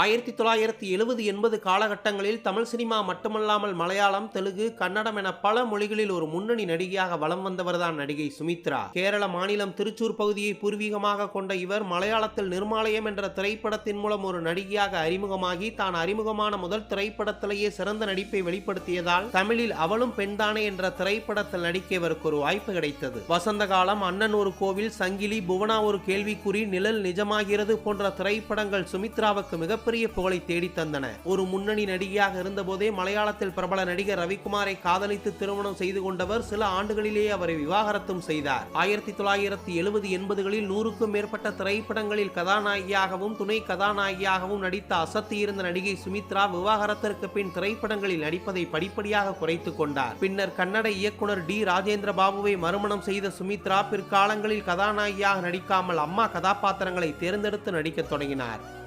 ஆயிரத்தி தொள்ளாயிரத்தி எழுபது எண்பது காலகட்டங்களில் தமிழ் சினிமா மட்டுமல்லாமல் மலையாளம் தெலுங்கு கன்னடம் என பல மொழிகளில் ஒரு முன்னணி நடிகையாக வலம் வந்தவர்தான் நடிகை சுமித்ரா. கேரள மாநிலம் திருச்சூர் பகுதியை பூர்வீகமாக கொண்ட இவர் மலையாளத்தில் நிர்மாலயம் என்ற திரைப்படத்தின் மூலம் ஒரு நடிகையாக அறிமுகமாகி தான் அறிமுகமான முதல் திரைப்படத்திலேயே சிறந்த நடிப்பை வெளிப்படுத்தியதால் தமிழில் அவளும் பெண்தானே என்ற திரைப்படத்தில் நடிக்க இவருக்கு ஒரு வாய்ப்பு கிடைத்தது. வசந்த காலம் அண்ணன் ஒரு கோவில் சங்கிலி புவனா ஒரு கேள்விக்குறி நிழல் நிஜமாகிறது போன்ற திரைப்படங்கள் சுமித்ராவுக்கு மிக மிகப்பெரிய புகழை தேடித்தந்தன ஒரு முன்னணி நடிகையாக இருந்தபோதே மலையாளத்தில் பிரபல நடிகர் ரவிக்குமாரை காதலித்து திருமணம் செய்து கொண்டவர் சில ஆண்டுகளிலேயே அவரை விவாகரத்தும் செய்தார். ஆயிரத்தி தொள்ளாயிரத்தி எழுபது எண்பதுகளில் நூறுக்கும் மேற்பட்ட திரைப்படங்களில் கதாநாயகியாகவும் துணை கதாநாயகியாகவும் நடித்த அசத்தி இருந்த நடிகை சுமித்ரா விவாகரத்திற்கு பின் திரைப்படங்களில் நடிப்பதை படிப்படியாக குறைத்துக் கொண்டார். பின்னர் கன்னட இயக்குனர் டி. ராஜேந்திர பாபுவை மறுமணம் செய்த சுமித்ரா பிற்காலங்களில் கதாநாயகியாக நடிக்காமல் அம்மா கதாபாத்திரங்களை தேர்ந்தெடுத்து நடிக்கத் தொடங்கினார்.